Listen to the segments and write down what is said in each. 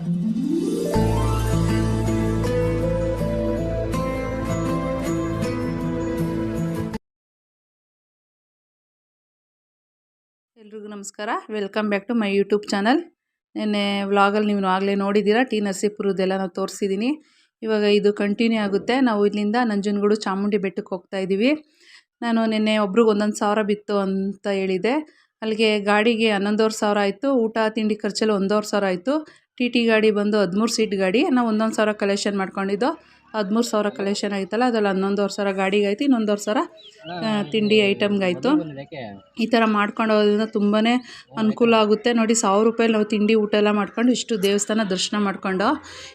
ಎಲ್ರಿಗೂ ನಮಸ್ಕಾರ. Welcome back to my YouTube channel ನಿನ್ನೆ ವ್ಲಾಗಲ್ಲಿ ನೀವು ಆಗಲೇ ನೋಡಿದ್ದೀರಾ? ಟಿ ನರಸೀಪುರದ್ದೆಲ್ಲ ನಾವು ತೋರಿಸಿದ್ದೀನಿ. ಇವಾಗ ಇದು ಕಂಟಿನ್ಯೂ ಆಗುತ್ತೆ. ನಾವು ಇಲ್ಲಿಂದ ನಂಜನಗೂಡು ಚಾಮುಂಡಿ ಬೆಟ್ಟಕ್ಕೆ ಹೋಗ್ತಾ ಇದ್ದೀವಿ. ನಾನು ನಿನ್ನೆ ಒಬ್ರಿಗೆ ಒಂದೊಂದು ಸಾವಿರ ಬಿತ್ತು ಅಂತ ಹೇಳಿದೆ. ಅಲ್ಲಿಗೆ ಗಾಡಿಗೆ ಹನ್ನೊಂದುವರೆ ಸಾವಿರ ಆಯಿತು. ಊಟ, ತಿಂಡಿ ಖರ್ಚಲ್ಲಿ ಒಂದೂವರೆ ಸಾವಿರ ಆಯಿತು. ಟಿ ಟಿ ಗಾಡಿ ಬಂದು ಹದಿಮೂರು ಸೀಟ್ ಗಾಡಿ ನಾವು ಒಂದೊಂದು ಸಾವಿರ ಕಲೆಕ್ಷನ್ ಮಾಡ್ಕೊಂಡಿದ್ದು. ಹದಿಮೂರು ಸಾವಿರ ಕಲೆಕ್ಷನ್ ಆಯ್ತಲ್ಲ, ಅದ್ರಲ್ಲಿ ಹನ್ನೊಂದುವರೆ ಸಾವಿರ ಗಾಡಿಗೆ ಆಯ್ತು ಇನ್ನೊಂದುವರೆ ಸಾವಿರ ತಿಂಡಿ ಐಟಮ್ಗಾಯಿತು ಈ ಥರ ಮಾಡ್ಕೊಂಡು ಹೋದ್ರಿಂದ ತುಂಬಾ ಅನುಕೂಲ ಆಗುತ್ತೆ. ನೋಡಿ, ಸಾವಿರ ರೂಪಾಯಿ ನಾವು ತಿಂಡಿ ಊಟ ಎಲ್ಲ ಮಾಡ್ಕೊಂಡು ಇಷ್ಟು ದೇವಸ್ಥಾನ ದರ್ಶನ ಮಾಡ್ಕೊಂಡು,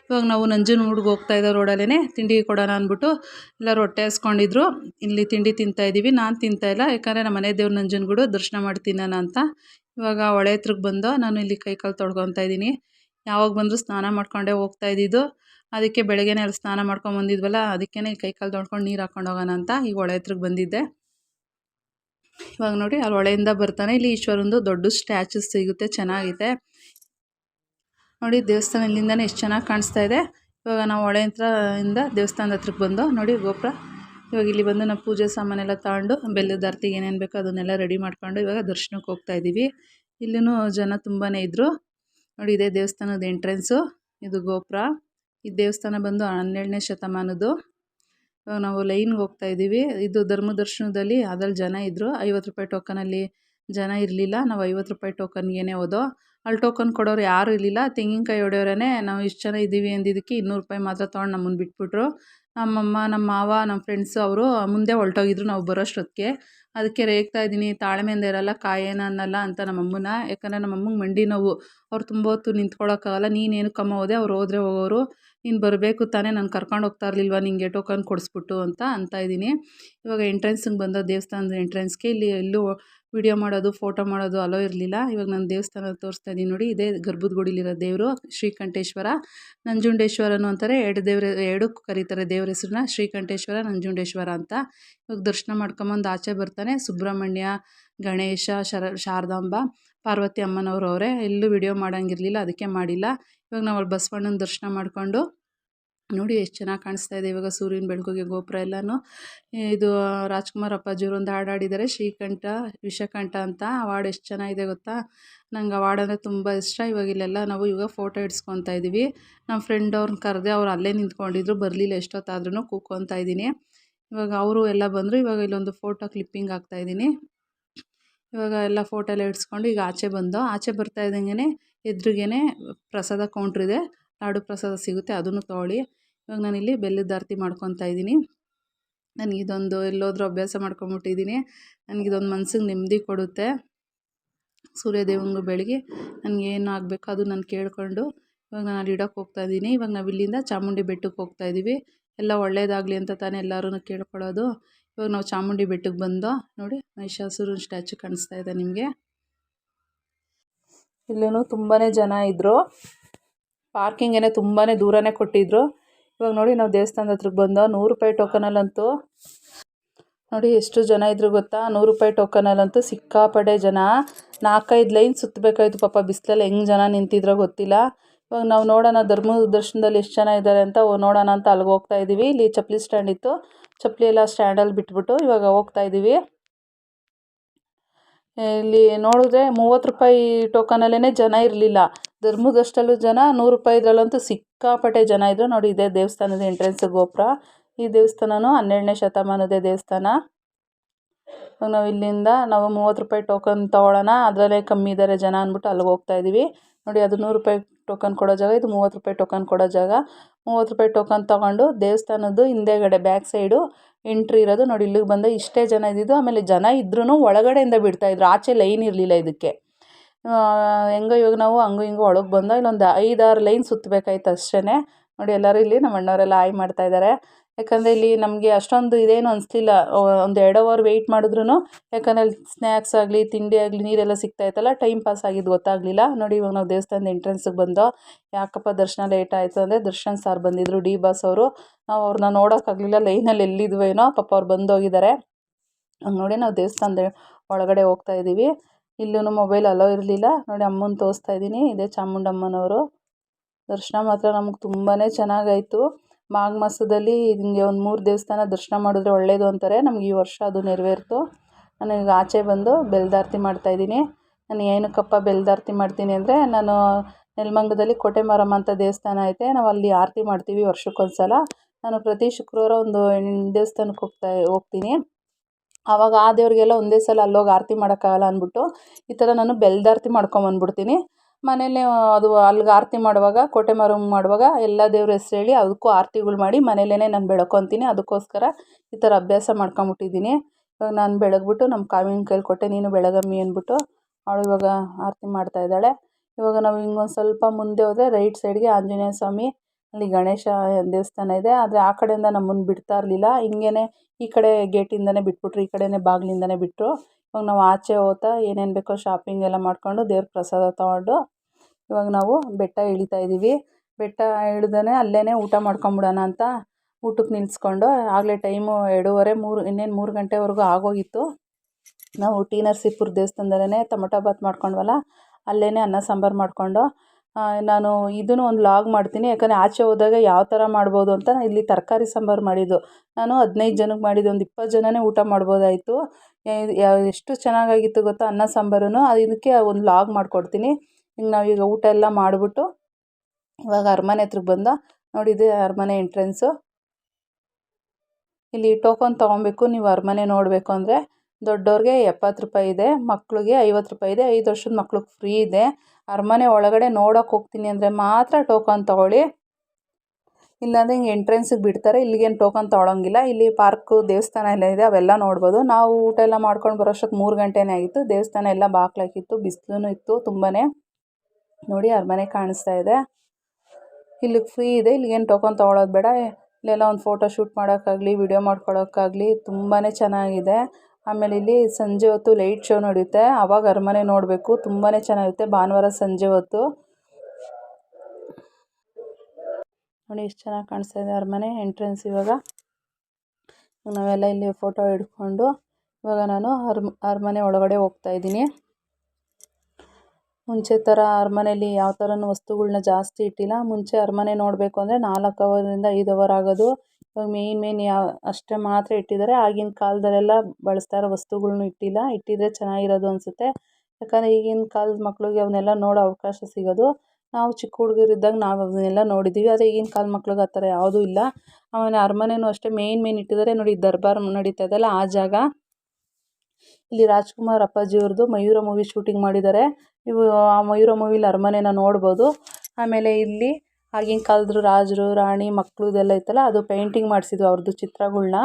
ಇವಾಗ ನಾವು ನಂಜನಗೂಡ್ಗೆ ಹೋಗ್ತಾ ಇದ್ದೋ ರೋಡಲ್ಲೇ ತಿಂಡಿ ಕೊಡೋಣ ಅಂದ್ಬಿಟ್ಟು ಎಲ್ಲರೂ ಹೊಟ್ಟೆ ಹಸ್ಕೊಂಡಿದ್ರು. ಇಲ್ಲಿ ತಿಂಡಿ ತಿಂತಾ ಇದ್ದೀವಿ ನಾನು ತಿಂತಾಯಿಲ್ಲ ಯಾಕಂದರೆ ನಮ್ಮ ಮನೆ ದೇವ್ರ ನಂಜನಗೂಡು ದರ್ಶನ ಮಾಡ್ತೀನಿ ನಾನು ಅಂತ. ಇವಾಗ ಹೊಳೆ ಹತ್ರಕ್ಕೆ ಬಂದು ನಾನು ಇಲ್ಲಿ ಕೈ ಕಾಲು ತೊಳ್ಕೊತಾ ಇದ್ದೀನಿ. ಯಾವಾಗ ಬಂದರೂ ಸ್ನಾನ ಮಾಡ್ಕೊಂಡೇ ಹೋಗ್ತಾ ಇದ್ದಿದ್ದು. ಅದಕ್ಕೆ ಬೆಳಗ್ಗೆನೇ ಅಲ್ಲಿ ಸ್ನಾನ ಮಾಡ್ಕೊಂಡು ಬಂದಿದ್ವಲ್ಲ ಅದಕ್ಕೇ ಕೈ ಕಾಲು ತೊಳ್ಕೊಂಡು ನೀರು ಹಾಕ್ಕೊಂಡು ಹೋಗೋಣ ಅಂತ ಈಗ ಹೊಳೆ ಹತ್ರಕ್ಕೆ ಬಂದಿದ್ದೆ. ಇವಾಗ ನೋಡಿ ಅಲ್ಲಿ ಹೊಳೆಯಿಂದ ಬರ್ತಾನೆ. ಇಲ್ಲಿ ಈಶ್ವರಂದು ದೊಡ್ಡ ಸ್ಟ್ಯಾಚುಸ್ ಸಿಗುತ್ತೆ ಚೆನ್ನಾಗಿದೆ ನೋಡಿ ದೇವಸ್ಥಾನ ಇಲ್ಲಿಂದನೇ ಎಷ್ಟು ಚೆನ್ನಾಗಿ ಕಾಣಿಸ್ತಾ ಇದೆ. ಇವಾಗ ನಾವು ಹೊಳೆ ಹತ್ರದಿಂದ ದೇವಸ್ಥಾನದ ಹತ್ರಕ್ಕೆ ಬಂದು ನೋಡಿ ಗೋಪುರ. ಇವಾಗ ಇಲ್ಲಿ ಬಂದು ನಾವು ಪೂಜೆ ಸಾಮಾನೆಲ್ಲ ತಗೊಂಡು, ಬೆಲ್ಲದ ಅರ್ತಿಗೆ ಏನೇನು ಬೇಕೋ ಅದನ್ನೆಲ್ಲ ರೆಡಿ ಮಾಡ್ಕೊಂಡು ಇವಾಗ ದರ್ಶನಕ್ಕೆ ಹೋಗ್ತಾ ಇದ್ದೀವಿ ಇಲ್ಲೂ ಜನ ತುಂಬಾ ಇದ್ದರು ನೋಡಿ ಇದೇ ದೇವಸ್ಥಾನದ ಎಂಟ್ರೆನ್ಸು ಇದು ಗೋಪುರ. ಈ ದೇವಸ್ಥಾನ ಬಂದು ಹನ್ನೆರಡನೇ ಶತಮಾನದ್ದು. ನಾವು ಲೈನ್ಗೆ ಹೋಗ್ತಾ ಇದ್ದೀವಿ. ಇದು ಧರ್ಮದರ್ಶನದಲ್ಲಿ ಅದ್ರಲ್ಲಿ ಜನ ಇದ್ದರು ಐವತ್ತು ರೂಪಾಯಿ ಟೋಕನಲ್ಲಿ ಜನ ಇರಲಿಲ್ಲ. ನಾವು ಐವತ್ತು ರೂಪಾಯಿ ಟೋಕನ್ಗೇನೆ ಹೋದೋ. ಅಲ್ಲಿ ಟೋಕನ್ ಕೊಡೋರು ಯಾರೂ ಇರಲಿಲ್ಲ. ತೆಂಗಿನಕಾಯಿ ಹೊಡೆಯೋರೇ ನಾವು ಇಷ್ಟು ಜನ ಇದ್ದೀವಿ ಅಂದಿದ್ದಕ್ಕೆ ಇನ್ನೂರು ರೂಪಾಯಿ ಮಾತ್ರ ತೊಗೊಂಡು ನಮ್ಮನ್ನು ಬಿಟ್ಬಿಟ್ರು. ನಮ್ಮಮ್ಮ, ನಮ್ಮ ಮಾವ, ನಮ್ಮ ಫ್ರೆಂಡ್ಸು ಅವರು ಮುಂದೆ ಹೊರಟೋಗಿದ್ರು ನಾವು ಬರೋಷ್ಟೊತ್ತಿಗೆ ಅದಕ್ಕೆ ರೇಗ್ತಾ ಇದ್ದೀನಿ ತಾಳ್ಮೆಯಿಂದ ಇರಲ್ಲ, ಕಾಯೇನ ಅನ್ನಲ್ಲ ಅಂತ ನಮ್ಮಮ್ಮನ ಯಾಕಂದರೆ ನಮ್ಮಮ್ಮಂಗೆ ಮಂಡಿ ನೋವು. ಅವ್ರು ತುಂಬ ಹೊತ್ತು ನಿಂತ್ಕೊಳ್ಳೋಕ್ಕಾಗಲ್ಲ ನೀನೇನಕ್ಕಮ್ಮ ಹೋದೆ, ಅವ್ರು ಹೋದ್ರೆ ಹೋಗೋರು. ನೀನು ಬರಬೇಕು ತಾನೇ, ನಾನು ಕರ್ಕೊಂಡು ಹೋಗ್ತಾ ಇರಲಿಲ್ವ, ನಿಂಗೆ ಟೋಕನ್ ಕೊಡಿಸ್ಬಿಟ್ಟು ಅಂತ ಅಂತ ಇದ್ದೀನಿ. ಇವಾಗ ಎಂಟ್ರೆನ್ಸಿಗೆ ಬಂದ ದೇವಸ್ಥಾನದ ಎಂಟ್ರೆನ್ಸ್ಗೆ ಇಲ್ಲಿ ಎಲ್ಲೂ ವಿಡಿಯೋ ಮಾಡೋದು, ಫೋಟೋ ಮಾಡೋದು ಅಲೋ ಇರಲಿಲ್ಲ. ಇವಾಗ ನಾನು ದೇವಸ್ಥಾನ ತೋರಿಸ್ತಾ ಇದ್ದೀನಿ ನೋಡಿ, ಇದೇ ಗರ್ಭದ ಗುಡಿಲಿರೋ ದೇವರು ಶ್ರೀಕಂಠೇಶ್ವರ. ನಂಜುಂಡೇಶ್ವರನು ಅಂತಾರೆ, ಎರಡು ದೇವ್ರ, ಎರಡು ಕರೀತಾರೆ ದೇವ್ರ ಹೆಸರನ್ನ ಶ್ರೀಕಂಠೇಶ್ವರ, ನಂಜುಂಡೇಶ್ವರ ಅಂತ. ಇವಾಗ ದರ್ಶನ ಮಾಡ್ಕೊಂಬಂದು ಆಚೆ ಬರ್ತಾನೆ ಸುಬ್ರಹ್ಮಣ್ಯ, ಗಣೇಶ, ಶರ, ಶಾರದಾಂಬ, ಪಾರ್ವತಿ ಅಮ್ಮನವರು ಅವರೇ. ಎಲ್ಲೂ ವಿಡಿಯೋ ಮಾಡೋಂಗಿರಲಿಲ್ಲ, ಅದಕ್ಕೆ ಮಾಡಿಲ್ಲ. ಇವಾಗ ನಾವು ಅಲ್ಲಿ ಬಸವಣ್ಣನ ದರ್ಶನ ಮಾಡಿಕೊಂಡು ನೋಡಿ ಎಷ್ಟು ಚೆನ್ನಾಗಿ ಕಾಣಿಸ್ತಾ ಇದೆ. ಇವಾಗ ಸೂರ್ಯನ ಬೆಳಕಿಗೆ ಗೋಪುರ ಎಲ್ಲನೂ. ಇದು ರಾಜ್ಕುಮಾರ್ ಅಪ್ಪಾಜಿಯವರು ಒಂದು ಹಾಡು ಹಾಡಿದ್ದಾರೆ ಶ್ರೀಕಂಠ ವಿಷಕಂಠ ಅಂತ ಆ ಎಷ್ಟು ಚೆನ್ನಾಗಿದೆ ಗೊತ್ತಾ? ನಂಗೆ ಆ ಅಂದರೆ ತುಂಬ ಇಷ್ಟ. ಇವಾಗ ಇಲ್ಲೆಲ್ಲ ನಾವು ಇವಾಗ ಫೋಟೋ ಇಡ್ಸ್ಕೊತಾ ಇದ್ದೀವಿ ನಮ್ಮ ಫ್ರೆಂಡ್ ಅವ್ರನ್ನ ಕರೆದೆ ಅವ್ರು ಅಲ್ಲೇ ನಿಂತ್ಕೊಂಡಿದ್ರು. ಬರಲಿಲ್ಲ ಎಷ್ಟೊತ್ತಾದ್ರೂ ಕೂತ್ಕೊತಾ ಇದ್ದೀನಿ ಇವಾಗ ಅವರು ಎಲ್ಲ ಬಂದರು. ಇವಾಗ ಇಲ್ಲೊಂದು ಫೋಟೋ ಕ್ಲಿಪ್ಪಿಂಗ್ ಹಾಕ್ತಾಯಿದ್ದೀನಿ ಇವಾಗ ಎಲ್ಲ ಫೋಟೋ ಎಲ್ಲ ಇಡ್ಸ್ಕೊಂಡು ಈಗ ಆಚೆ ಬಂದು, ಆಚೆ ಬರ್ತಾ ಇದ್ದಂಗೆ ಎದುರಿಗೇನೆ ಪ್ರಸಾದ ಕೌಂಟ್ರಿದೆ ಲಾಡು ಪ್ರಸಾದ ಸಿಗುತ್ತೆ, ಅದನ್ನು ತೊಗೊಳ್ಳಿ. ಇವಾಗ ನಾನಿಲ್ಲಿ ಬೆಲ್ಲದ ಆರತಿ ಮಾಡ್ಕೊತಾ ಇದ್ದೀನಿ. ನನಗಿದೊಂದು ಎಲ್ಲೋದ್ರೂ ಅಭ್ಯಾಸ ಮಾಡ್ಕೊಂಬಿಟ್ಟಿದ್ದೀನಿ. ನನಗಿದೊಂದು ಮನ್ಸಿಗೆ ನೆಮ್ಮದಿ ಕೊಡುತ್ತೆ. ಸೂರ್ಯದೇವಂಗೂ ಬೆಳಗ್ಗೆ ಏನು ಆಗಬೇಕು ಅದು ನಾನು ಕೇಳಿಕೊಂಡು ಇವಾಗ ನಾನು ಅಲ್ಲಿ ಇಡೋಕ್ಕೆ ಹೋಗ್ತಾ ಇದ್ದೀನಿ. ಇವಾಗ ನಾವು ಇಲ್ಲಿಂದ ಚಾಮುಂಡಿ ಬೆಟ್ಟಕ್ಕೆ ಹೋಗ್ತಾ ಇದ್ದೀವಿ. ಎಲ್ಲ ಒಳ್ಳೇದಾಗಲಿ ಅಂತ ತಾನೇ ಎಲ್ಲರೂ ಕೇಳ್ಕೊಳ್ಳೋದು. ಇವಾಗ ನಾವು ಚಾಮುಂಡಿ ಬೆಟ್ಟಕ್ಕೆ ಬಂದು ನೋಡಿ, ಮಹಿಷಾಸುರನ ಸ್ಟ್ಯಾಚು ಕಾಣಿಸ್ತಾ ಇದೆ ನಿಮಗೆ. ಇಲ್ಲೂ ತುಂಬಾ ಜನ ಇದ್ದರು ಪಾರ್ಕಿಂಗೇನೆ ತುಂಬಾ ದೂರನೇ ಕೊಟ್ಟಿದ್ರು. ಇವಾಗ ನೋಡಿ ನಾವು ದೇವಸ್ಥಾನದ ಹತ್ರಕ್ಕೆ ಬಂದು ನೂರು ರೂಪಾಯಿ ಟೋಕನಲ್ಲಂತೂ ನೋಡಿ ಎಷ್ಟು ಜನ ಇದ್ರು ಗೊತ್ತಾ? ನೂರು ರೂಪಾಯಿ ಟೋಕನಲ್ಲಂತೂ ಸಿಕ್ಕಾಪಡೆ ಜನ. ನಾಲ್ಕೈದು ಲೈನ್ ಸುತ್ತಬೇಕಾಯ್ತು ಪಾಪ, ಬಿಸಿಲಲ್ಲಿ ಹೆಂಗೆ ಜನ ನಿಂತಿದ್ರೋ ಗೊತ್ತಿಲ್ಲ. ಇವಾಗ ನಾವು ನೋಡೋಣ ಧರ್ಮ ದರ್ಶನದಲ್ಲಿ ಎಷ್ಟು ಜನ ಇದ್ದಾರೆ ಅಂತ ನೋಡೋಣ ಅಂತ ಅಲ್ಲಿಗೆ ಹೋಗ್ತಾ ಇದ್ದೀವಿ ಇಲ್ಲಿ ಚಪ್ಪಲಿ ಸ್ಟ್ಯಾಂಡ್ ಇತ್ತು. ಚಪ್ಪಲಿ ಎಲ್ಲ ಸ್ಟ್ಯಾಂಡಲ್ಲಿ ಬಿಟ್ಬಿಟ್ಟು ಇವಾಗ ಹೋಗ್ತಾ ಇದ್ದೀವಿ ಇಲ್ಲಿ ನೋಡಿದ್ರೆ ಮೂವತ್ತು ರೂಪಾಯಿ ಟೋಕನಲ್ಲೇ ಜನ ಇರಲಿಲ್ಲ. ಧರ್ಮದಷ್ಟಲ್ಲೂ ಜನ ನೂರು ರೂಪಾಯಿದ್ರಲ್ಲಂತೂ ಸಿಕ್ಕಾಪಟ್ಟೆ ಜನ ಇದ್ದರು ನೋಡಿ, ಇದೇ ದೇವಸ್ಥಾನದ ಎಂಟ್ರೆನ್ಸ್ ಗೋಪುರ. ಈ ದೇವಸ್ಥಾನನೂ ಹನ್ನೆರಡನೇ ಶತಮಾನದ ದೇವಸ್ಥಾನ. ನಾವು ಇಲ್ಲಿಂದ ನಾವು ಮೂವತ್ತು ರೂಪಾಯಿ ಟೋಕನ್ ತೊಗೊಳ್ಳೋಣ ಅದರಲ್ಲೇ ಕಮ್ಮಿ ಇದ್ದಾರೆ ಜನ ಅಂದ್ಬಿಟ್ಟು ಅಲ್ಲಿಗೆ ಹೋಗ್ತಾ ಇದ್ದೀವಿ ನೋಡಿ, ಅದು ನೂರು ರೂಪಾಯಿ ಟೋಕನ್ ಕೊಡೋ ಜಾಗ, ಇದು ಮೂವತ್ತು ರೂಪಾಯಿ ಟೋಕನ್ ಕೊಡೋ ಜಾಗ. ಮೂವತ್ತು ರೂಪಾಯಿ ಟೋಕನ್ ತೊಗೊಂಡು ದೇವಸ್ಥಾನದ್ದು ಹಿಂದೆಗಡೆ ಬ್ಯಾಕ್ ಸೈಡು ಎಂಟ್ರಿ ಇರೋದು. ನೋಡಿ, ಇಲ್ಲಿಗೆ ಬಂದ ಇಷ್ಟೇ ಜನ ಇದ್ದಿದ್ದು. ಆಮೇಲೆ ಜನ ಇದ್ರೂ ಒಳಗಡೆಯಿಂದ ಬಿಡ್ತಾಯಿದ್ರು ಆಚೆ ಲೈನ್ ಇರಲಿಲ್ಲ ಇದಕ್ಕೆ. ಹೆಂಗೋ ಇವಾಗ ನಾವು ಹಂಗೋ ಹಿಂಗೋ ಒಳಗೆ ಬಂದೋ ಇಲ್ಲೊಂದು ಐದಾರು ಲೈನ್ ಸುತ್ತಬೇಕಾಯ್ತು ಅಷ್ಟೇ ನೋಡಿ ಎಲ್ಲರೂ ಇಲ್ಲಿ ನಮ್ಮ ಅಣ್ಣವರೆಲ್ಲ ಆಯ್ ಮಾಡ್ತಾಯಿದ್ದಾರೆ ಯಾಕಂದರೆ ಇಲ್ಲಿ ನಮಗೆ ಅಷ್ಟೊಂದು ಇದೇನು ಅನಿಸ್ಲಿಲ್ಲ. ಒಂದು ಎರಡು ಅವರ್ ವೆಯ್ಟ್ ಮಾಡಿದ್ರು ಯಾಕಂದರೆ ಅಲ್ಲಿ ಸ್ನ್ಯಾಕ್ಸ್ ಆಗಲಿ, ತಿಂಡಿ ಆಗಲಿ, ನೀರೆಲ್ಲ ಸಿಗ್ತಾಯಿತ್ತಲ್ಲ ಟೈಮ್ ಪಾಸ್ ಆಗಿದ್ದು ಗೊತ್ತಾಗಲಿಲ್ಲ. ನೋಡಿ ಇವಾಗ ನಾವು ದೇವಸ್ಥಾನದ ಎಂಟ್ರೆನ್ಸ್ಗೆ ಬಂದೋ ಯಾಕಪ್ಪ ದರ್ಶನ ಲೇಟ್ ಆಯಿತು ಅಂದರೆ ದರ್ಶನ್ ಸಾರ್ ಬಂದಿದ್ದರು ಡಿ ಬಾಸ್ ಅವರು. ನಾವು ಅವ್ರನ್ನ ನೋಡೋಕ್ಕಾಗಲಿಲ್ಲ ಲೈನಲ್ಲಿ ಎಲ್ಲಿದ್ವೇನೋ ಪಾಪ ಅವ್ರು ಬಂದೋಗಿದ್ದಾರೆ ನೋಡಿ ನಾವು ದೇವಸ್ಥಾನದ ಒಳಗಡೆ ಹೋಗ್ತಾ ಇದ್ದೀವಿ ಇಲ್ಲೂ ಮೊಬೈಲ್ ಅಲೋ ಇರಲಿಲ್ಲ. ನೋಡಿ ಅಮ್ಮನ ತೋರಿಸ್ತಾ ಇದ್ದೀನಿ. ಇದೇ ಚಾಮುಂಡಮ್ಮನವರು. ದರ್ಶನ ಮಾತ್ರ ನಮ್ಗೆ ತುಂಬಾ ಚೆನ್ನಾಗಾಯಿತು. ಮಾಘ ಮಾಸದಲ್ಲಿ ಹಿಂಗೆ ಒಂದು ಮೂರು ದೇವಸ್ಥಾನ ದರ್ಶನ ಮಾಡಿದ್ರೆ ಒಳ್ಳೆಯದು ಅಂತಾರೆ. ನಮ್ಗೆ ಈ ವರ್ಷ ಅದು ನೆರವೇರ್ತು. ನನಗೆ ಆಚೆ ಬಂದು ಬೆಲ್ದಾರತಿ ಮಾಡ್ತಾಯಿದ್ದೀನಿ ನಾನು ಏನಕ್ಕಪ್ಪ ಬೆಲ್ದಾರ್ತಿ ಮಾಡ್ತೀನಿ ಅಂದರೆ ನಾನು ನೆಲಮಂಗದಲ್ಲಿ ಕೋಟೆ ಮಾರಮ್ಮ ಅಂತ ದೇವಸ್ಥಾನ ಐತೆ. ನಾವು ಅಲ್ಲಿ ಆರತಿ ಮಾಡ್ತೀವಿ ವರ್ಷಕ್ಕೊಂದು ಸಲ ನಾನು ಪ್ರತಿ ಶುಕ್ರವಾರ ಒಂದು ದೇವಸ್ಥಾನಕ್ಕೆ ಹೋಗ್ತಾ ಹೋಗ್ತೀನಿ. ಆವಾಗ ಆ ದೇವರಿಗೆಲ್ಲ ಒಂದೇ ಸಲ ಅಲ್ಲೋಗಿ ಆರತಿ ಮಾಡೋಕ್ಕಾಗಲ್ಲ ಅಂದ್ಬಿಟ್ಟು ಈ ಥರ ನಾನು ಬೆಲ್ದಾರತಿ ಮಾಡ್ಕೊಂಬಂದ್ಬಿಡ್ತೀನಿ ಮನೇಲೇ ಅದು ಅಲ್ಲಿಗೆ ಆರತಿ ಮಾಡುವಾಗ, ಕೋಟೆ ಮರು ಮಾಡುವಾಗ ಎಲ್ಲ ದೇವ್ರ ಹೆಸ್ರು ಹೇಳಿ ಅದಕ್ಕೂ ಆರತಿಗಳು ಮಾಡಿ ಮನೇಲೇ ನಾನು ಬೆಳ್ಕೊತೀನಿ. ಅದಕ್ಕೋಸ್ಕರ ಈ ಥರ ಅಭ್ಯಾಸ ಮಾಡ್ಕೊಂಬಿಟ್ಟಿದ್ದೀನಿ. ಇವಾಗ ನಾನು ಬೆಳಗ್ಬಿಟ್ಟು ನಮ್ಮ ಕಾವಿನ ಕೈಲಿ ಕೊಟ್ಟೆ, ನೀನು ಬೆಳಗಮ್ಮಿ ಅಂದ್ಬಿಟ್ಟು ಅವಳು ಇವಾಗ ಆರತಿ ಮಾಡ್ತಾಯಿದ್ದಾಳೆ ಇವಾಗ ನಾವು ಹಿಂಗೊಂದು ಸ್ವಲ್ಪ ಮುಂದೆ ಹೋದರೆ ರೈಟ್ ಸೈಡ್ಗೆ ಆಂಜನೇಯ ಸ್ವಾಮಿ ಅಲ್ಲಿ ಗಣೇಶ ದೇವಸ್ಥಾನ ಇದೆ. ಆದರೆ ಆ ಕಡೆಯಿಂದ ನಮ್ಮನ್ನು ಬಿಡ್ತಾ ಇರಲಿಲ್ಲ. ಹಿಂಗೇ ಈ ಕಡೆ ಗೇಟಿಂದಲೇ ಬಿಟ್ಬಿಟ್ರು, ಈ ಕಡೆಯೇ ಬಾಗಿಲಿಂದಲೇ ಬಿಟ್ಟರು ಇವಾಗ ನಾವು ಆಚೆ ಹೋಗ್ತಾ ಏನೇನು ಬೇಕೋ ಶಾಪಿಂಗ್ ಎಲ್ಲ ಮಾಡಿಕೊಂಡು ದೇವ್ರ ಪ್ರಸಾದ ತೊಗೊಂಡು ಇವಾಗ ನಾವು ಬೆಟ್ಟ ಇಳಿತಾ ಇದ್ದೀವಿ ಬೆಟ್ಟ ಇಳ್ದೇ ಅಲ್ಲೇ ಊಟ ಮಾಡ್ಕೊಂಬಿಡೋಣ ಅಂತ ಊಟಕ್ಕೆ ನಿಲ್ಲಿಸ್ಕೊಂಡು ಆಗಲೇ ಟೈಮು ಎರಡೂವರೆ, ಮೂರು, ಇನ್ನೇನು ಮೂರು ಗಂಟೆವರೆಗೂ ಆಗೋಗಿತ್ತು. ನಾವು ಟಿ ನರಸೀಪುರ ದೇವಸ್ಥಾನದಲ್ಲೇ ಟೊಮೊಟೊ ಬಾತ್ ಮಾಡ್ಕೊಂಡ್ವಲ್ಲ ಅಲ್ಲೇ ಅನ್ನ ಸಾಂಬಾರು ಮಾಡಿಕೊಂಡು ನಾನು ಇದನ್ನು ಒಂದು ಲಾಗ್ ಮಾಡ್ತೀನಿ, ಯಾಕಂದರೆ ಆಚೆ ಹೋದಾಗ ಯಾವ ಥರ ಮಾಡ್ಬೋದು ಅಂತ ಇಲ್ಲಿ ತರಕಾರಿ ಸಾಂಬಾರು ಮಾಡಿದ್ದು. ನಾನು ಹದಿನೈದು ಜನಕ್ಕೆ ಮಾಡಿದ್ದು, ಒಂದು ಇಪ್ಪತ್ತು ಜನನೇ ಊಟ ಮಾಡ್ಬೋದಾಯಿತು. ಎಷ್ಟು ಚೆನ್ನಾಗಾಗಿತ್ತು ಗೊತ್ತಾ? ಅನ್ನ ಸಾಂಬಾರು ಅದಕ್ಕೆ ಒಂದು ಲಾಗ್ ಮಾಡಿಕೊಡ್ತೀನಿ. ಈಗ ನಾವೀಗ ಊಟ ಎಲ್ಲ ಮಾಡಿಬಿಟ್ಟು ಇವಾಗ ಅರಮನೆ ಹತ್ರಕ್ಕೆ ಬಂದ. ನೋಡಿದೆ ಅರಮನೆ ಎಂಟ್ರೆನ್ಸು ಇಲ್ಲಿ ಟೋಕನ್ ತೊಗೊಬೇಕು. ನೀವು ಅರಮನೆ ನೋಡಬೇಕು ಅಂದರೆ ದೊಡ್ಡವ್ರಿಗೆ ಎಪ್ಪತ್ತು ರೂಪಾಯಿ ಇದೆ ಮಕ್ಕಳಿಗೆ ಐವತ್ತು ರೂಪಾಯಿ ಇದೆ, ಐದು ವರ್ಷದ ಮಕ್ಳಿಗೆ ಫ್ರೀ ಇದೆ. ಅರಮನೆ ಒಳಗಡೆ ನೋಡೋಕೆ ಹೋಗ್ತೀನಿ ಅಂದರೆ ಮಾತ್ರ ಟೋಕನ್ ತೊಗೊಳ್ಳಿ. ಇಲ್ಲಾಂದರೆ ಹಿಂಗೆ ಎಂಟ್ರೆನ್ಸಿಗೆ ಬಿಡ್ತಾರೆ, ಇಲ್ಲಿಗೇನು ಟೋಕನ್ ತೊಗೊಳಂಗಿಲ್ಲ. ಇಲ್ಲಿ ಪಾರ್ಕು ದೇವಸ್ಥಾನ ಎಲ್ಲ ಇದೆ, ಅವೆಲ್ಲ ನೋಡ್ಬೋದು. ನಾವು ಊಟ ಎಲ್ಲ ಮಾಡ್ಕೊಂಡು ಬರೋಷ್ಟಕ್ಕೆ ಮೂರು ಗಂಟೆನೇ ಆಗಿತ್ತು. ದೇವಸ್ಥಾನ ಎಲ್ಲ ಬಾಕ್ಲಾಕಿತ್ತು ಬಿಸಿಲೂ ಇತ್ತು ತುಂಬಾ ನೋಡಿ ಅರಮನೆ ಕಾಣಿಸ್ತಾ ಇದೆ. ಇಲ್ಲಿಗೆ ಫ್ರೀ ಇದೆ, ಇಲ್ಲಿಗೇನು ಟೋಕನ್ ತೊಗೊಳೋದು ಬೇಡ. ಇಲ್ಲೆಲ್ಲ ಒಂದು ಫೋಟೋ ಶೂಟ್ ಮಾಡೋಕ್ಕಾಗಲಿ ವಿಡಿಯೋ ಮಾಡ್ಕೊಳ್ಳೋಕ್ಕಾಗಲಿ ತುಂಬಾ ಚೆನ್ನಾಗಿದೆ. ಆಮೇಲೆ ಇಲ್ಲಿ ಸಂಜೆ ಹೊತ್ತು ಲೈಟ್ ಶೋ ನಡೆಯುತ್ತೆ. ಆವಾಗ ಅರಮನೆ ನೋಡಬೇಕು. ತುಂಬಾ ಚೆನ್ನಾಗಿರುತ್ತೆ. ಭಾನುವಾರ ಸಂಜೆ ಹೊತ್ತು. ನೋಡಿ ಎಷ್ಟು ಚೆನ್ನಾಗಿ ಕಾಣಿಸ್ತಾ ಇದೆ ಅರಮನೆ ಎಂಟ್ರೆನ್ಸ್ ಇವಾಗ. ನಾವೆಲ್ಲ ಇಲ್ಲಿ ಫೋಟೋ ಹಿಡ್ಕೊಂಡು ಇವಾಗ ನಾನು ಅರಮ್ ಅರಮನೆ ಒಳಗಡೆ ಹೋಗ್ತಾ ಇದ್ದೀನಿ. ಮುಂಚೆ ಥರ ಅರಮನೆಯಲ್ಲಿ ಯಾವ ಥರನೂ ವಸ್ತುಗಳನ್ನ ಜಾಸ್ತಿ ಇಟ್ಟಿಲ್ಲ. ಮುಂಚೆ ಅರಮನೆ ನೋಡಬೇಕು ಅಂದರೆ ನಾಲ್ಕು ಅವರಿಂದ ಐದು ಅವರ್ ಆಗೋದು. ಮೇಯ್ನ್ ಮೇಯ್ನ್ ಯಾವ ಅಷ್ಟೇ ಮಾತ್ರ ಇಟ್ಟಿದ್ದಾರೆ. ಆಗಿನ ಕಾಲದಲ್ಲೆಲ್ಲ ಬಳಸ್ತಾ ಇರೋ ವಸ್ತುಗಳ್ನು ಇಟ್ಟಿಲ್ಲ. ಇಟ್ಟಿದ್ರೆ ಚೆನ್ನಾಗಿರೋದು ಅನಿಸುತ್ತೆ. ಯಾಕಂದರೆ ಈಗಿನ ಕಾಲದ ಮಕ್ಳಿಗೆ ಅವನ್ನೆಲ್ಲ ನೋಡೋ ಅವಕಾಶ ಸಿಗೋದು. ನಾವು ಚಿಕ್ಕ ಹುಡುಗರಿದ್ದಾಗ ನಾವು ಅದನ್ನೆಲ್ಲ ನೋಡಿದ್ದೀವಿ ಆದರೆ ಈಗಿನ ಕಾಲದ ಮಕ್ಳಿಗೆ ಆ ಥರ ಯಾವುದೂ ಇಲ್ಲ. ಆಮೇಲೆ ಅರಮನೆನೂ ಅಷ್ಟೇ ಮೇಯ್ನ್ ಮೇಯ್ನ್ ಇಟ್ಟಿದ್ದಾರೆ. ನೋಡಿ ದರ್ಬಾರ್ ನಡೀತಾ ಇದೆಯಲ್ಲ ಆ ಜಾಗ. ಇಲ್ಲಿ ರಾಜ್ಕುಮಾರ್ ಅಪ್ಪಾಜಿಯವ್ರದ್ದು ಮಯೂರ ಮೂವಿ ಶೂಟಿಂಗ್ ಮಾಡಿದ್ದಾರೆ. ನೀವು ಆ ಮಯೂರ ಮೂವಿಲಿ ಅರಮನೆನ ನೋಡ್ಬೋದು. ಆಮೇಲೆ ಇಲ್ಲಿ ಆಗಿನ ಕಾಲದ ರಾಜರು, ರಾಣಿ ಮಕ್ಕಳು ಇದೆಲ್ಲ ಇತ್ತಲ್ಲ, ಅದು ಪೇಂಟಿಂಗ್ ಮಾಡಿಸಿದ್ವು ಅವ್ರದ್ದು ಚಿತ್ರಗಳ್ನ.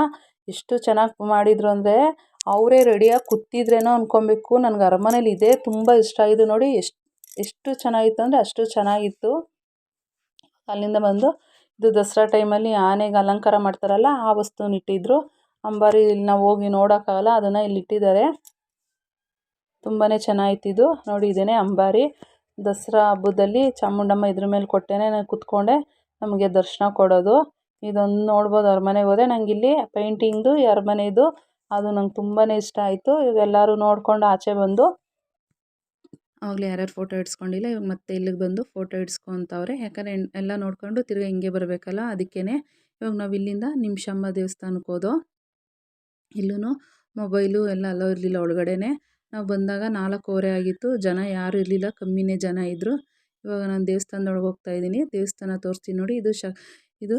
ಎಷ್ಟು ಚೆನ್ನಾಗಿ ಮಾಡಿದರು ಅಂದರೆ ಅವರೇ ರೆಡಿಯಾಗಿ ಕೂತಿದ್ರೇನೋ ಅಂದ್ಕೊಬೇಕು ನನಗೆ ಅರಮನೇಲಿ ಇದೇ ತುಂಬ ಇಷ್ಟ. ಆಯಿತು ನೋಡಿ ಎಷ್ಟು ಎಷ್ಟು ಚೆನ್ನಾಗಿತ್ತು ಅಂದರೆ ಅಷ್ಟು ಚೆನ್ನಾಗಿತ್ತು. ಅಲ್ಲಿಂದ ಬಂದು ಇದು ದಸರಾ ಟೈಮಲ್ಲಿ ಆನೆಗೆ ಅಲಂಕಾರ ಮಾಡ್ತಾರಲ್ಲ, ಆ ವಸ್ತುನ ಇಟ್ಟಿದ್ರು. ಅಂಬಾರಿ ಇಲ್ಲಿ ನಾವು ಹೋಗಿ ನೋಡೋಕ್ಕಾಗಲ್ಲ, ಅದನ್ನು ಇಲ್ಲಿ ಇಟ್ಟಿದ್ದಾರೆ ತುಂಬಾ ಚೆನ್ನಾಗಿತ್ತಿದು ನೋಡಿ, ಇದೇನೆ ಅಂಬಾರಿ. ದಸರಾ ಹಬ್ಬದಲ್ಲಿ ಚಾಮುಂಡಮ್ಮ ಇದ್ರ ಮೇಲೆ ಕೊಟ್ಟೇನೆ ನಾನು ಕೂತ್ಕೊಂಡೆ, ನಮಗೆ ದರ್ಶನ ಕೊಡೋದು. ಇದೊಂದು ನೋಡ್ಬೋದು ಅರಮನೆಗೆ ಹೋದೆ ನಂಗೆ ಇಲ್ಲಿ ಪೇಂಟಿಂಗ್ದು ಈ ಅರಮನೆದು, ಅದು ನಂಗೆ ತುಂಬಾ ಇಷ್ಟ ಆಯಿತು. ಇವಾಗ ನೋಡ್ಕೊಂಡು ಆಚೆ ಬಂದು ಆಗಲೇ ಯಾರ್ಯಾರು ಫೋಟೋ ಇಡ್ಸ್ಕೊಂಡಿಲ್ಲ ಇವಾಗ ಮತ್ತೆ ಇಲ್ಲಿಗೆ ಬಂದು ಫೋಟೋ ಇಡ್ಸ್ಕೊತವ್ರೆ. ಯಾಕಂದರೆ ಎಲ್ಲ ನೋಡ್ಕೊಂಡು ತಿರ್ಗಿ ಹಿಂಗೆ ಬರಬೇಕಲ್ಲ ಅದಕ್ಕೇ ಇವಾಗ ನಾವು ಇಲ್ಲಿಂದ ನಿಮಿಷಮ್ಮ ದೇವಸ್ಥಾನಕ್ಕೆ ಹೋದೋ ಇಲ್ಲೂ ಮೊಬೈಲು ಎಲ್ಲ ಅಲೋ ಇರಲಿಲ್ಲ ಒಳಗಡೆನೆ. ನಾವು ಬಂದಾಗ ನಾಲ್ಕೂವರೆ ಆಗಿತ್ತು. ಜನ ಯಾರು ಇರಲಿಲ್ಲ. ಕಮ್ಮಿನೇ ಜನ ಇದ್ದರು ಇವಾಗ ನಾನು ದೇವಸ್ಥಾನದೊಳಗೆ ಹೋಗ್ತಾ ಇದ್ದೀನಿ. ದೇವಸ್ಥಾನ ತೋರಿಸ್ತೀನಿ ನೋಡಿ. ಇದು ಶ, ಇದು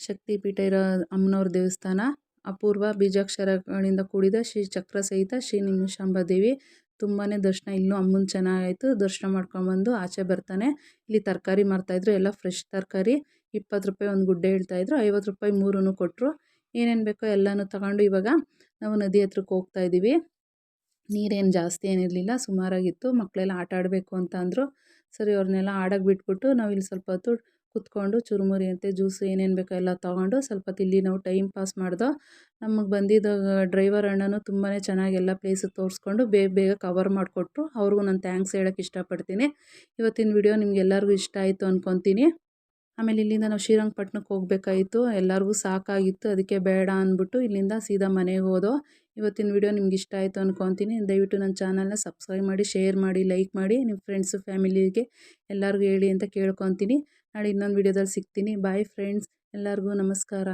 ಶಕ್ತಿಪೀಠ ಇರೋ ಅಮ್ಮನವ್ರ ದೇವಸ್ಥಾನ. ಅಪೂರ್ವ ಬೀಜಾಕ್ಷರಗಳಿಂದ ಕೂಡಿದ ಶ್ರೀ ಚಕ್ರ ಸಹಿತ ಶ್ರೀ ನಿಮಿಷಾಂಬ ದೇವಿ. ತುಂಬಾ ದರ್ಶನ. ಇಲ್ಲೂ ಅಮ್ಮನ ಚೆನ್ನಾಗಾಯಿತು. ದರ್ಶನ ಮಾಡ್ಕೊಂಬಂದು ಆಚೆ ಬರ್ತಾನೆ. ಇಲ್ಲಿ ತರಕಾರಿ ಮಾರ್ತಾಯಿದ್ರು ಎಲ್ಲ ಫ್ರೆಶ್ ತರಕಾರಿ. ಇಪ್ಪತ್ತು ರೂಪಾಯಿ ಒಂದು ಗುಡ್ಡೆ ಹೇಳ್ತಾಯಿದ್ರು ಐವತ್ತು ರೂಪಾಯಿ ಮೂರೂ ಕೊಟ್ಟರು ಏನೇನು ಬೇಕೋ ಎಲ್ಲನೂ ತಗೊಂಡು ಇವಾಗ ನಾವು ನದಿ ಹತ್ರಕ್ಕೆ ಹೋಗ್ತಾ ಇದ್ದೀವಿ ನೀರೇನು ಜಾಸ್ತಿ ಏನಿರಲಿಲ್ಲ, ಸುಮಾರಾಗಿತ್ತು ಮಕ್ಕಳೆಲ್ಲ ಆಟ ಆಡಬೇಕು ಅಂತ ಅಂದರು. ಸರಿ, ಅವ್ರನ್ನೆಲ್ಲ ಆಡೋಕೆ ಬಿಟ್ಬಿಟ್ಟು ನಾವು ಇಲ್ಲಿ ಸ್ವಲ್ಪ ಹೊತ್ತು ಕೂತ್ಕೊಂಡು ಚುರುಮುರಿ ಅಂತೆ, ಜ್ಯೂಸು ಏನೇನು ಬೇಕೋ ಎಲ್ಲ ತೊಗೊಂಡು ಸ್ವಲ್ಪ ಇಲ್ಲಿ ನಾವು ಟೈಮ್ ಪಾಸ್ ಮಾಡ್ದೋ, ನಮಗೆ ಬಂದಿದ್ದ ಡ್ರೈವರ್ ಅಣ್ಣನೂ ತುಂಬಾ ಚೆನ್ನಾಗಿ ಎಲ್ಲ ಪ್ಲೇಸು ತೋರಿಸ್ಕೊಂಡು ಬೇಗ ಬೇಗ ಕವರ್ ಮಾಡಿಕೊಟ್ರು. ಅವ್ರಿಗೂ ನಾನು ಥ್ಯಾಂಕ್ಸ್ ಹೇಳೋಕ್ಕೆ ಇಷ್ಟಪಡ್ತೀನಿ. ಇವತ್ತಿನ ವಿಡಿಯೋ ನಿಮ್ಗೆಲ್ಲರಿಗೂ ಇಷ್ಟ ಆಯಿತು ಅಂದ್ಕೊತೀನಿ ಆಮೇಲೆ ಇಲ್ಲಿಂದ ನಾವು ಶ್ರೀರಂಗಪಟ್ಟಣಕ್ಕೆ ಹೋಗಬೇಕಾಯಿತು. ಎಲ್ಲರಿಗೂ ಸಾಕಾಗಿತ್ತು. ಅದಕ್ಕೆ ಬೇಡ ಅಂದ್ಬಿಟ್ಟು ಇಲ್ಲಿಂದ ಸೀದಾ ಮನೆಗೆ ಹೋದೋ ಇವತ್ತಿನ ವಿಡಿಯೋ ನಿಮ್ಗೆ ಇಷ್ಟ ಆಯಿತು ಅನ್ಕೊತೀನಿ. ದಯವಿಟ್ಟು ನನ್ನ ಚಾನಲ್ನ ಸಬ್ಸ್ಕ್ರೈಬ್ ಮಾಡಿ ಶೇರ್ ಮಾಡಿ ಲೈಕ್ ಮಾಡಿ ನಿಮ್ಮ ಫ್ರೆಂಡ್ಸು ಫ್ಯಾಮಿಲಿಗೆ ಎಲ್ಲರಿಗೂ ಹೇಳಿ ಅಂತ ಕೇಳ್ಕೊತೀನಿ. ನಾಳೆ ಇನ್ನೊಂದು ವಿಡಿಯೋದಲ್ಲಿ ಸಿಗ್ತೀನಿ. ಬಾಯ್ ಫ್ರೆಂಡ್ಸ್ ಎಲ್ಲರಿಗೂ ನಮಸ್ಕಾರ.